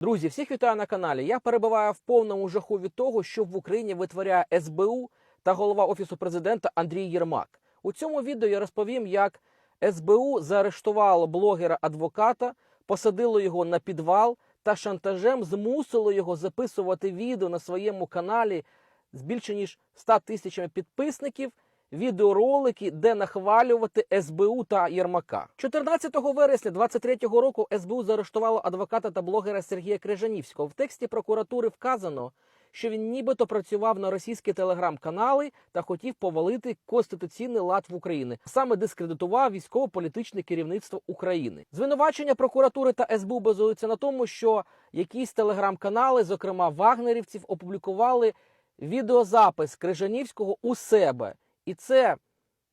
Друзі, всіх вітаю на каналі. Я перебуваю в повному жаху від того, що в Україні витворяє СБУ та голова офісу президента Андрій Єрмак. У цьому відео я розповім, як СБУ заарештувало блогера-адвоката, посадило його на підвал та шантажем змусило його записувати відео на своєму каналі з більше ніж 100 тисячами підписників. Відеоролики, де нахвалювати СБУ та Єрмака. 14 вересня 23-го року СБУ заарештувало адвоката та блогера Сергія Крижанівського. В тексті прокуратури вказано, що він нібито працював на російські телеграм-канали та хотів повалити конституційний лад в Україні. Саме дискредитував військово-політичне керівництво України. Звинувачення прокуратури та СБУ базуються на тому, що якісь телеграм-канали, зокрема вагнерівців, опублікували відеозапис Крижанівського у себе. І це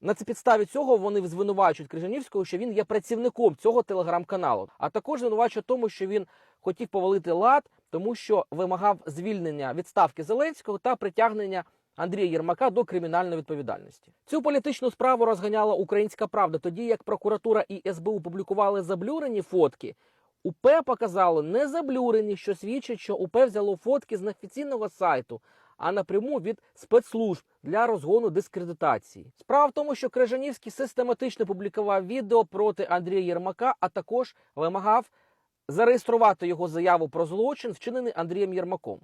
на цій підставі цього вони звинувачують Крижанівського, що він є працівником цього телеграм-каналу. А також звинувачують тому, що він хотів повалити лад, тому що вимагав звільнення відставки Зеленського та притягнення Андрія Єрмака до кримінальної відповідальності. Цю політичну справу розганяла Українська Правда, тоді як прокуратура і СБУ публікували заблюрені фотки. УП показало не заблюрені, що свідчить, що УП взяло фотки з неофіційного сайту, а напряму від спецслужб для розгону дискредитації. Справа в тому, що Крижанівський систематично публікував відео проти Андрія Єрмака, а також вимагав зареєструвати його заяву про злочин, вчинений Андрієм Єрмаком.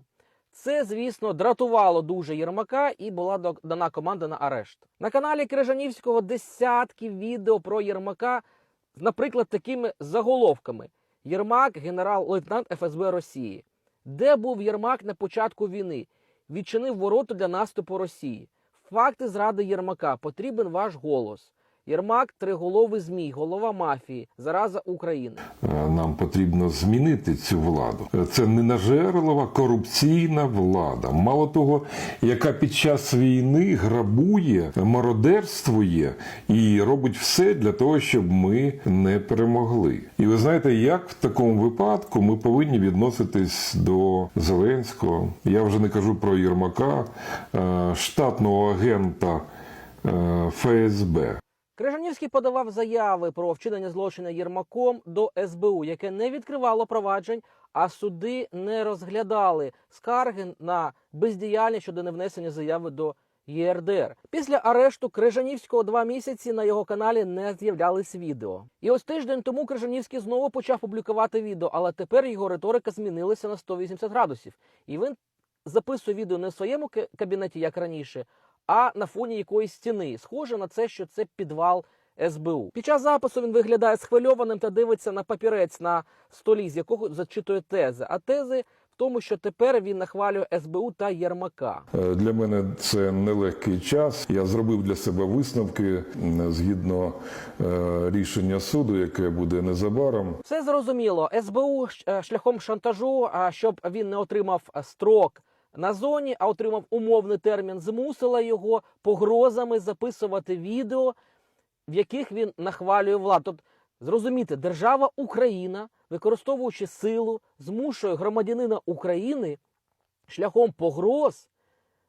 Це, звісно, дратувало дуже Єрмака і була дана команда на арешт. На каналі Крижанівського десятки відео про Єрмака, наприклад, такими заголовками: Єрмак, генерал-лейтенант ФСБ Росії. Де був Єрмак на початку війни? Відчинив ворота для наступу Росії. Факти зради Єрмака. Потрібен ваш голос. Єрмак триголовий змій, голова мафії, зараза України. Е, Нам потрібно змінити цю владу. Е, Це ненажерлива корупційна влада. Мало того, яка під час війни грабує, мародерствує і робить все для того, щоб ми не перемогли. І ви знаєте, як в такому випадку ми повинні відноситись до Зеленського. Я вже не кажу про Єрмака, е, штатного агента ФСБ. Крижанівський подавав заяви про вчинення злочину Єрмаком до СБУ, яке не відкривало проваджень, а суди не розглядали скарги на бездіяльність щодо невнесення заяви до ЄРДР. Після арешту Крижанівського два місяці на його каналі не з'являлись відео. І ось тиждень тому Крижанівський знову почав публікувати відео, але тепер його риторика змінилася на 180 градусів. І він записує відео не в своєму ка- кабінеті, як раніше, а на фоні якоїсь стіни. Схоже на це, що це підвал СБУ. Під час запису він виглядає схвильованим та дивиться на папірець на столі, з якого зачитує тези. А тези в тому, що тепер він нахвалює СБУ та Єрмака. Е, Для мене це нелегкий час. Я зробив для себе висновки згідно е, рішення суду, яке буде незабаром. Все зрозуміло. СБУ е, шляхом шантажу, а щоб він не отримав строк на зоні, а отримав умовний термін, змусила його погрозами записувати відео, в яких він нахвалює владу. Тобто, зрозуміти, держава Україна, використовуючи силу, змушує громадянина України шляхом погроз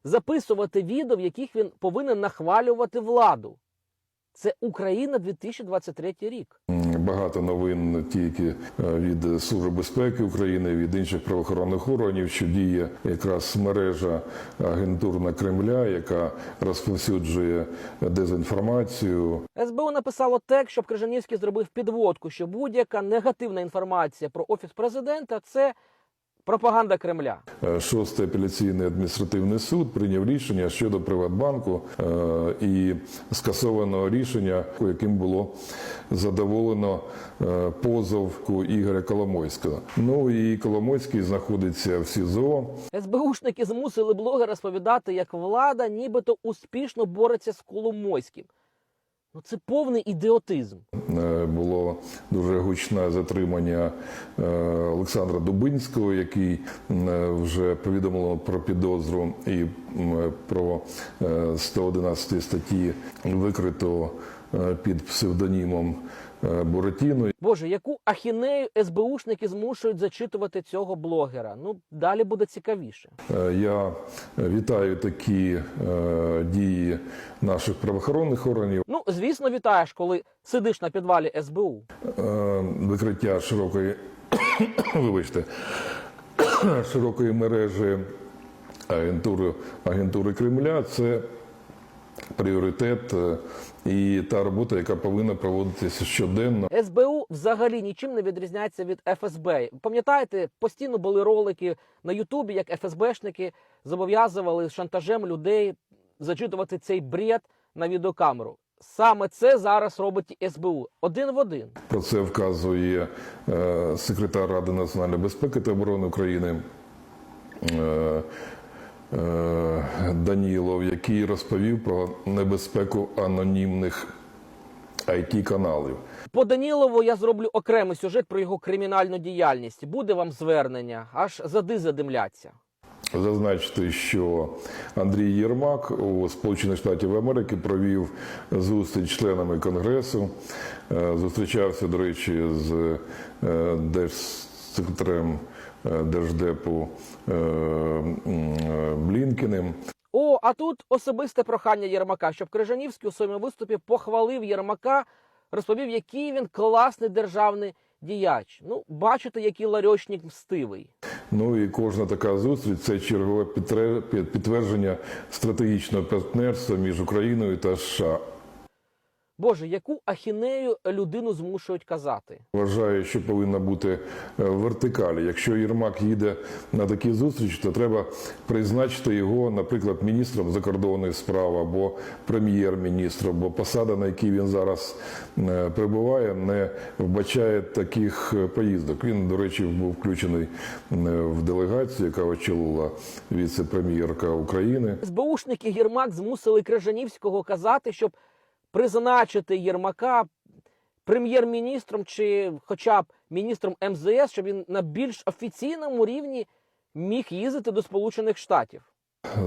записувати відео, в яких він повинен нахвалювати владу. Це Україна 2023 рік. Багато новин тільки е, від Служби безпеки України, від інших правоохоронних органів, що діє якраз мережа агентурна Кремля, яка розповсюджує дезінформацію, СБУ написало текст, щоб Крижанівський зробив підводку, що будь-яка негативна інформація про офіс президента це пропаганда Кремля. Е, Шостий апеляційний адміністративний суд прийняв рішення щодо Приватбанку е, і скасовано рішення, яким було задоволено е, позов Ігоря Коломойського. Ну і Коломойський знаходиться в СІЗО. СБУшники змусили блогера розповідати, як влада нібито успішно бореться з Коломойським. Ну це повний ідіотизм. Е, Було дуже гучне затримання е, Олександра Дубинського, який е, вже повідомило про підозру і про е, 111 статті викрито під псевдонімом Буратіно. Боже, яку ахінею СБУшники змушують зачитувати цього блогера? Ну далі буде цікавіше. Я вітаю такі дії наших правоохоронних органів. Ну, звісно, вітаєш, коли сидиш на підвалі СБУ. Е, Викриття широкої, вибачте, широкої мережі агентури, агентури Кремля це пріоритет е, і та робота, яка повинна проводитися щоденно. СБУ взагалі нічим не відрізняється від ФСБ. Пам'ятаєте, постійно були ролики на Ютубі, як ФСБшники зобов'язували шантажем людей зачитувати цей бред на відеокамеру. Саме це зараз робить СБУ один в один. Про це вказує е, секретар Ради національної безпеки та оборони України е, е, Данілов, який розповів про небезпеку анонімних it каналів По Данілову я зроблю окремий сюжет про його кримінальну діяльність. Буде вам звернення, аж зади задимляться. Зазначити, що Андрій Єрмак у Сполучених Штатів Америки провів зустріч з членами Конгресу, е, зустрічався, до речі, з е, держсекретарем е, Держдепу Блінкіним. О, а тут особисте прохання Єрмака, щоб Крижанівський у своєму виступі похвалив Єрмака, розповів, який він класний державний діяч. Ну, бачите, який ларьочник мстивий. Ну і кожна така зустріч це чергове підтвердження стратегічного партнерства між Україною та США. Боже, яку ахінею людину змушують казати? Вважаю, що повинна бути е, вертикалі. Якщо Єрмак їде на такі зустрічі, то треба призначити його, наприклад, міністром закордонних справ або прем'єр-міністром, бо посада, на якій він зараз е, перебуває, не вбачає таких е, поїздок. Він, до речі, був включений в делегацію, яка очолила віце-прем'єрка України. СБУшники Єрмак змусили Крижанівського казати, щоб призначити Єрмака прем'єр-міністром чи хоча б міністром МЗС, щоб він на більш офіційному рівні міг їздити до Сполучених Штатів.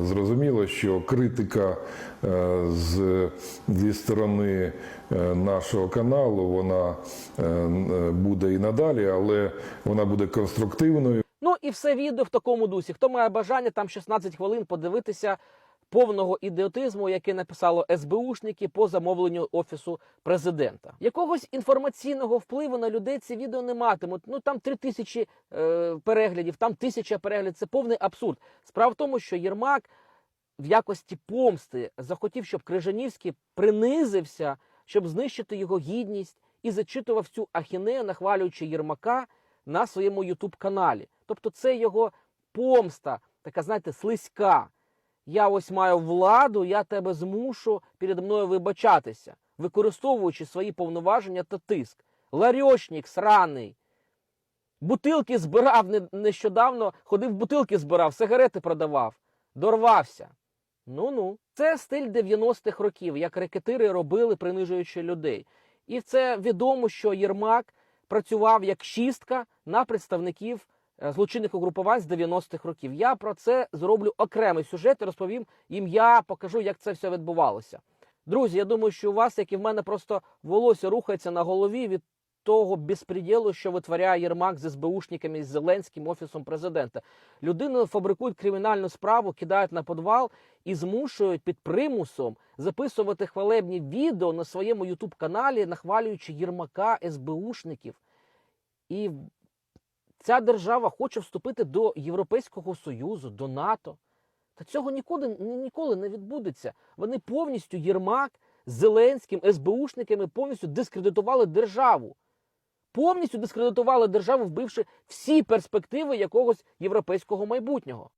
Зрозуміло, що критика е, з, зі сторони е, нашого каналу вона е, буде і надалі, але вона буде конструктивною. Ну і все відео в такому дусі. Хто має бажання там 16 хвилин подивитися повного ідіотизму, який написало СБУшники по замовленню офісу президента. Якогось інформаційного впливу на людей ці відео не матимуть. Ну там три тисячі е, переглядів, там тисяча переглядів. Це повний абсурд. Справа в тому, що Єрмак в якості помсти захотів, щоб Крижанівський принизився, щоб знищити його гідність і зачитував цю ахінею, нахвалюючи Єрмака на своєму Ютуб каналі. Тобто, це його помста, така, знаєте, слизька. Я ось маю владу, я тебе змушу перед мною вибачатися, використовуючи свої повноваження та тиск. Ларьочник сраний. Бутилки збирав нещодавно, ходив бутилки збирав, сигарети продавав. Дорвався. Ну-ну. Це стиль 90-х років, як рекетири робили, принижуючи людей. І це відомо, що Єрмак працював як шістка на представників злочинних угрупувань з 90-х років. Я про це зроблю окремий сюжет і розповім ім'я, покажу, як це все відбувалося. Друзі, я думаю, що у вас, як і в мене, просто волосся рухається на голові від того безпреділу, що витворяє Єрмак з СБУшниками з Зеленським офісом президента. Людину фабрикують кримінальну справу, кидають на подвал і змушують під примусом записувати хвалебні відео на своєму ютуб каналі, нахвалюючи Єрмака, СБУшників. І ця держава хоче вступити до Європейського Союзу, до НАТО. Та цього ніколи, ніколи не відбудеться. Вони повністю Єрмак Зеленським, СБУшниками повністю дискредитували державу. Повністю дискредитували державу, вбивши всі перспективи якогось європейського майбутнього.